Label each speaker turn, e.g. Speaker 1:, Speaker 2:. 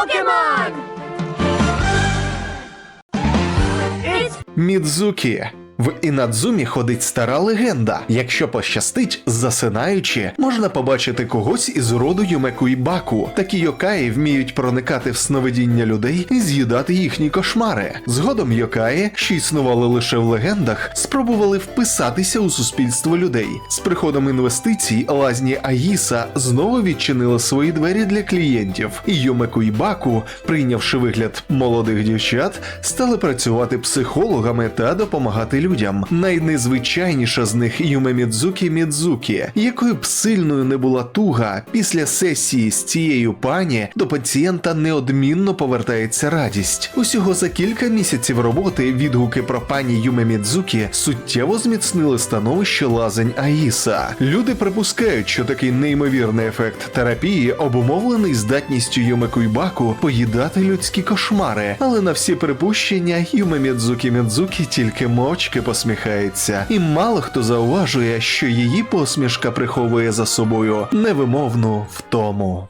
Speaker 1: Pokemon! It's
Speaker 2: Мідзукі. В Інадзумі ходить стара легенда. Якщо пощастить, засинаючи, можна побачити когось із роду Юмекуйбаку. Такі йокаї вміють проникати в сновидіння людей і з'їдати їхні кошмари. Згодом йокаї, що існували лише в легендах, спробували вписатися у суспільство людей. З приходом інвестицій лазні Аїса знову відчинили свої двері для клієнтів. І Юмекуйбаку, прийнявши вигляд молодих дівчат, стали працювати психологами та допомагати людям. Найнезвичайніша з них Юме Мідзукі Мідзукі, якою б сильною не була туга, після сесії з цією пані до пацієнта неодмінно повертається радість. Усього за кілька місяців роботи відгуки про пані Юме Мідзукі суттєво зміцнили становище лазень Аїса. Люди припускають, що такий неймовірний ефект терапії обумовлений здатністю Юме Куйбаку поїдати людські кошмари, але на всі припущення Юме Мідзукі Мідзукі тільки мовчки посміхається, і мало хто зауважує, що її посмішка приховує за собою невимовну втому.